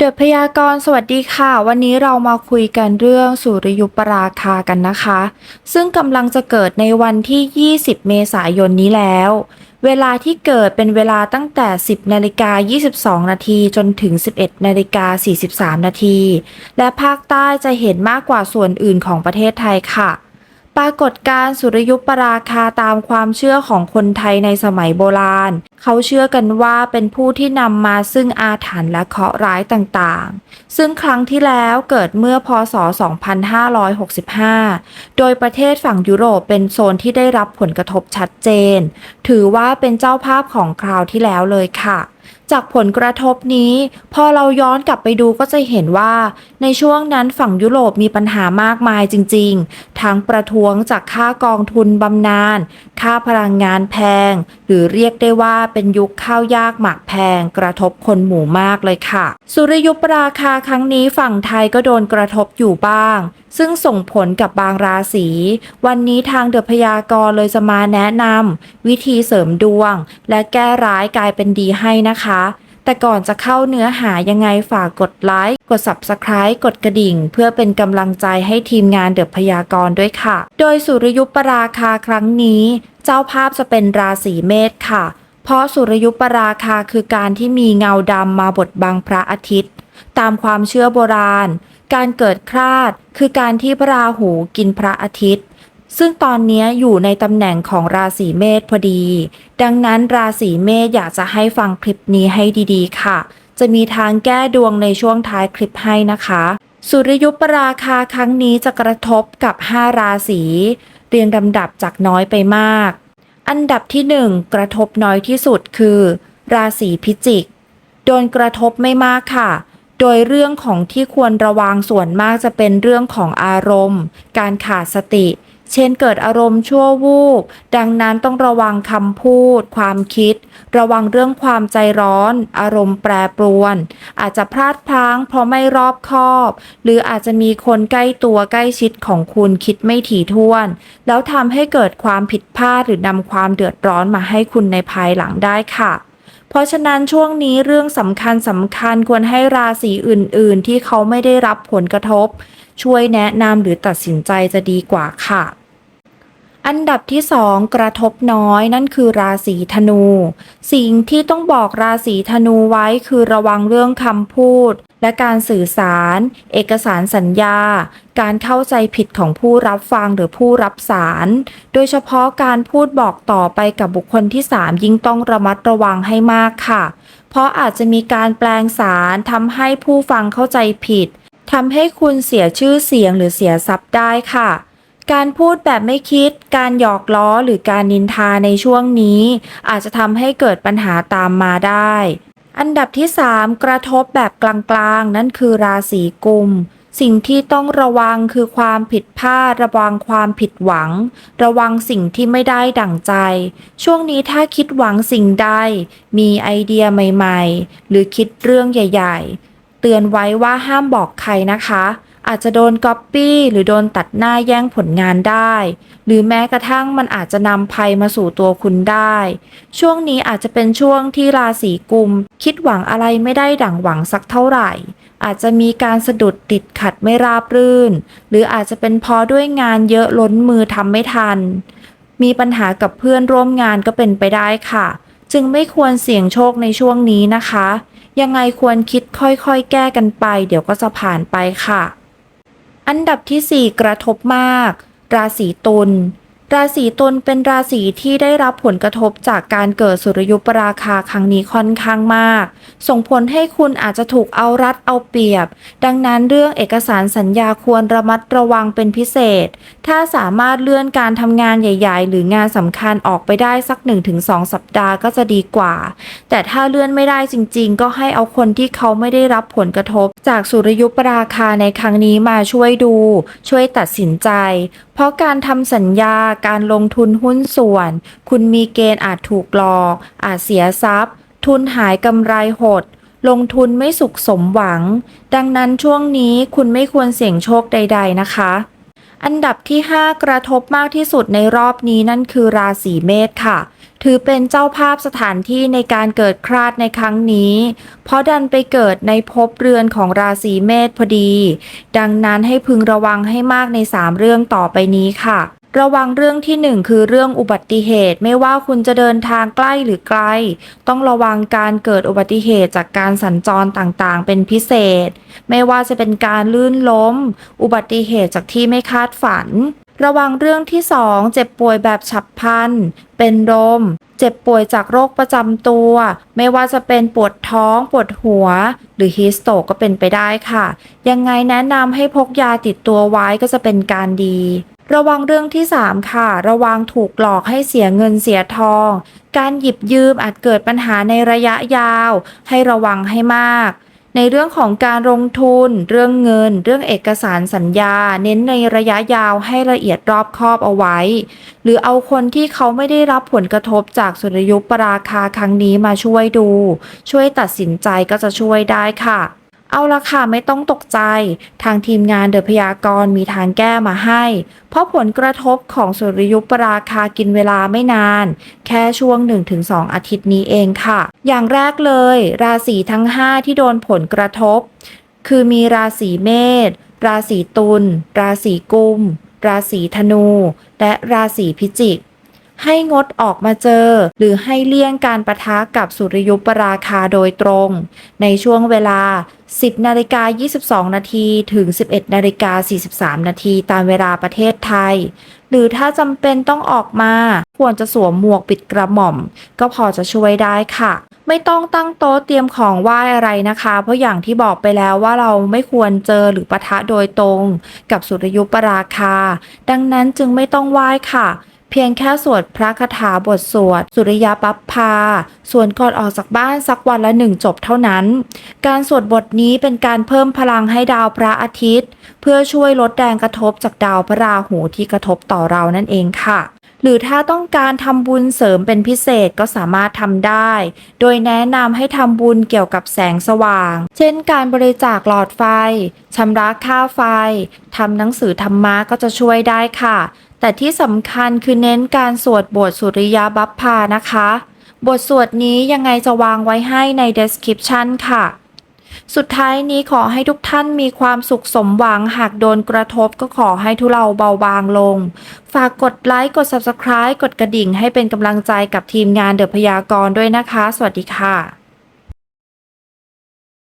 เดอะพยากรณ์สวัสดีค่ะ วันนี้เรามาคุยกันเรื่องสุริยุปราคากันนะคะ ซึ่งกำลังจะเกิดในวันที่ 20 เมษายนนี้แล้ว เวลาที่เกิดเป็นเวลาตั้งแต่ 10นาฬิกา22 นาทีจนถึง 11นาฬิกา43 นาที และภาคใต้จะเห็นมากกว่าส่วนอื่นของประเทศไทยค่ะ ปรากฏการณ์สุริยุปราคาตามความเชื่อของคนไทยในสมัยโบราณ เขาเชื่อกันว่าเป็นผู้ที่นำมาซึ่งอาถรรพ์และเคราะห์ร้ายต่างๆ ซึ่งครั้งที่แล้วเกิดเมื่อพศ 2565 โดยประเทศฝั่งยุโรปเป็นโซนที่ได้รับผลกระทบชัดเจน ถือว่าเป็นเจ้าภาพของคราวที่แล้วเลยค่ะ จากผลกระทบนี้ พอเราย้อนกลับไปดูก็จะเห็นว่า ในช่วงนั้นฝั่งยุโรปมีปัญหามากมายจริง ๆ ทั้งประท้วงจากค่ากองทุนบำนาญ ค่าพลังงานแพง หรือเรียกได้ว่าเป็นยุคข้าวยากหมากแพงกระทบคนหมู่มากเลยค่ะ สุริยุปราคาครั้งนี้ฝั่งไทยก็โดนกระทบอยู่บ้าง ซึ่งส่งผลกับบางราศีวันนี้ทางเดอะพยากรเลยจะมาแนะนำวิธีเสริมดวง และแก้ร้ายกลายเป็นดีให้นะคะ แต่ก่อนจะเข้าเนื้อหายังไงฝากกดไลค์ กด Subscribe กดกระดิ่ง เพื่อเป็นกำลังใจให้ทีมงานเดอะพยากรณ์ด้วยค่ะ โดยสุริยุปราคาครั้งนี้ เจ้าภาพจะเป็นราศีเมษค่ะ เพราะสุริยุปราคาคือการที่มีเงาดำมาบดบังพระอาทิตย์ ตามความเชื่อโบราณ การเกิดคลาด คือการที่พระราหูกินพระอาทิตย์ ซึ่งตอนนี้อยู่ในตำแหน่งของราศีเมษพอดี ดังนั้นราศีเมษอยากจะให้ฟังคลิปนี้ให้ดีๆ ค่ะ จะมีทางแก้ดวงในช่วงท้ายคลิปให้นะคะ สุริยุปราคาครั้งนี้จะกระทบกับ 5 ราศี เรียงลำดับจากน้อยไปมาก อันดับที่ 1 กระทบน้อยที่สุดคือ ราศีพิจิก โดนกระทบไม่มากค่ะโดยเรื่องของที่ควรระวังส่วนมากจะเป็นเรื่องของอารมณ์ การขาดสติ เช่นเกิดอารมณ์ชั่ววูบ ดังนั้นต้องระวังคำพูด ความคิด ระวังเรื่องความใจร้อน อารมณ์แปรปรวน อาจจะพลาดพลั้งเพราะไม่รอบคอบ หรืออาจจะมีคนใกล้ตัวใกล้ชิดของคุณคิดไม่ถี่ถ้วน แล้วทำให้เกิดความผิดพลาดหรือนำความเดือดร้อนมาให้คุณในภายหลังได้ค่ะเพราะฉะนั้นช่วงนี้เรื่องสำคัญสำคัญควรให้ราศีอื่น ๆ ที่เขาไม่ได้รับผลกระทบ ช่วยแนะนำหรือตัดสินใจจะดีกว่าค่ะ อันดับที่ 2 กระทบน้อยนั่นคือราศีธนู สิ่งที่ต้องบอกราศีธนูไว้คือระวังเรื่องคำพูด และการสื่อสาร เอกสารสัญญา การเข้าใจผิดของผู้รับฟังหรือผู้รับสาร โดยเฉพาะการพูดบอกต่อไปกับบุคคลที่ 3 ยิ่งต้องระมัดระวังให้มากค่ะเพราะอาจจะมีการแปลงสารทำให้ผู้ฟังเข้าใจผิด ทำให้คุณเสียชื่อเสียงหรือเสียทรัพย์ได้ค่ะ การพูดแบบไม่คิด การหยอกล้อหรือการนินทาในช่วงนี้ อาจจะทำให้เกิดปัญหาตามมาได้ อันดับที่ 3 กระทบแบบกลางๆ นั่นคือราศีกุมสิ่งที่ต้องระวังคือความผิดพลาด ระวังความผิดหวัง ระวังสิ่งที่ไม่ได้ดั่งใจ ช่วงนี้ถ้าคิดหวังสิ่งใด มีไอเดียใหม่ ๆ หรือคิดเรื่องใหญ่ๆ เตือนไว้ว่าห้ามบอกใครนะคะ อาจจะโดนก๊อปปี้หรือโดนตัดหน้าแย่งผลงานได้ หรือแม้กระทั่งมันอาจจะนำภัยมาสู่ตัวคุณได้ ช่วงนี้อาจจะเป็นช่วงที่ราศีกุม คิดหวังอะไรไม่ได้ดั่งหวังสักเท่าไหร่ อาจจะมีการสะดุดติดขัดไม่ราบรื่น หรืออาจจะเป็นเพอด้วยงานเยอะล้นมือทำไม่ทัน มีปัญหากับเพื่อนร่วมงานก็เป็นไปได้ค่ะ จึงไม่ควรเสี่ยงโชคในช่วงนี้นะคะ ยังไงควรคิดค่อยๆ แก้กันไป เดี๋ยวก็จะผ่านไปค่ะ อันดับที่ 4 กระทบมาก ราศีตุล ราศีตุลเป็นราศีที่ได้รับผลกระทบจากการเกิดสุริยุปราคาครั้งนี้ค่อนข้างมาก ส่งผลให้คุณอาจจะถูกเอารัดเอาเปรียบ ดังนั้นเรื่องเอกสารสัญญาควรระมัดระวังเป็นพิเศษ ถ้าสามารถเลื่อนการทำงานใหญ่ ๆ หรืองานสำคัญออกไปได้สัก 1-2 สัปดาห์ก็จะดีกว่า แต่ถ้าเลื่อนไม่ได้จริง ๆ ก็ให้เอาคนที่เขาไม่ได้รับผลกระทบ จากสุริยุปราคาในครั้งนี้มาช่วยดู ช่วยตัดสินใจ เพราะการทำสัญญาการลงทุนหุ้นส่วน คุณมีเกณฑ์อาจถูกหลอก อาจเสียทรัพย์ ทุนหายกำไรหด ลงทุนไม่สุขสมหวัง ดังนั้นช่วงนี้คุณไม่ควรเสี่ยงโชคใด ๆ นะคะ อันดับที่ 5 กระทบมากที่สุดในรอบนี้นั่นคือราศีเมษค่ะ ถือเป็นเจ้าภาพสถานที่ในการเกิดคลาดในครั้งนี้ เพราะดันไปเกิดในภพเรือนของราศีเมษพอดี ดังนั้นให้พึงระวังให้มากใน 3 เรื่องต่อไปนี้ค่ะ ระวังเรื่องที่ 1 คือเรื่องอุบัติเหตุ ไม่ว่าคุณจะเดินทางใกล้หรือไกล ต้องระวังการเกิดอุบัติเหตุจากการสัญจรต่างๆ เป็นพิเศษ ไม่ว่าจะเป็นการลื่นล้ม อุบัติเหตุจากที่ไม่คาดฝัน ระวังเรื่องที่ 2 เจ็บป่วยแบบฉับพลัน เป็นลม เจ็บป่วยจากโรคประจำตัว ไม่ว่าจะเป็นปวดท้อง ปวดหัว หรือฮิสโตกก็เป็นไปได้ค่ะ ยังไงแนะนำให้พกยาติดตัวไว้ก็จะเป็นการดี ระวังเรื่องที่ 3 ค่ะ ระวังถูกหลอกให้เสียเงินเสียทอง การหยิบยืมอาจเกิดปัญหาในระยะยาว ให้ระวังให้มาก ในเรื่องของการลงทุน เรื่องเงิน เรื่องเอกสารสัญญา เน้นในระยะยาวให้ละเอียดรอบคอบเอาไว้ หรือเอาคนที่เขาไม่ได้รับผลกระทบจากสุริยุปราคาครั้งนี้มาช่วยดู ช่วยตัดสินใจก็จะช่วยได้ค่ะ เอาละค่ะไม่ต้องตกใจ ทางทีมงานเดอะพยากรณ์มีทางแก้มาให้ เพราะผลกระทบของสุริยุปราคากินเวลาไม่นาน แค่ช่วง 1-2 อาทิตย์นี้เองค่ะ อย่างแรกเลย ราศีทั้ง 5 ที่โดนผลกระทบ คือมีราศีเมษราศีตุลราศีกุม ราศีธนู และราศีพิจิกให้งดออกมาเจอ หรือให้เลี่ยงการประทะกับสุริยุปราคาโดยตรง ในช่วงเวลา 10นาฬิกา22 นาทีถึง 11นาฬิกา43 นาทีตามเวลาประเทศไทย หรือถ้าจำเป็นต้องออกมา ควรจะสวมหมวกปิดกระหม่อม ก็พอจะช่วยได้ค่ะ ไม่ต้องตั้งโต๊ะเตรียมของไหว้อะไรนะคะ เพราะอย่างที่บอกไปแล้วว่าเราไม่ควรเจอหรือปะทะโดยตรง กับสุริยุปราคา ดังนั้นจึงไม่ต้องไหว้ค่ะ พียงแค่สวดพระคาถาบทสวด สุริยปัปพา ส่วนก่อนออกจากบ้านสักวันละหนึ่งจบเท่านั้น การสวดบทนี้เป็นการเพิ่มพลังให้ดาวพระอาทิตย์ เพื่อช่วยลดแรงกระทบจากดาวพระราหูที่กระทบต่อเรานั่นเองค่ะ หรือถ้าต้องการทำบุญเสริมเป็นพิเศษก็สามารถทำได้ โดยแนะนำให้ทำบุญเกี่ยวกับแสงสว่าง เช่น การบริจาคหลอดไฟชำระค่าไฟทำหนังสือธรรมะก็จะช่วยได้ค่ะ แต่ที่สำคัญคือเน้นการสวดบทสุริยบัพพานะคะ บทสวดนี้ยังไงจะวางไว้ให้ใน description ค่ะ สุดท้ายนี้ขอให้ทุกท่านมีความสุขสมหวังหากโดนกระทบก็ขอให้ทุเราเบาบางลง ฝากกดไลค์กด subscribe กดกระดิ่งให้เป็นกำลังใจกับทีมงานเดอะพยากรณ์ด้วยนะคะ สวัสดีค่ะ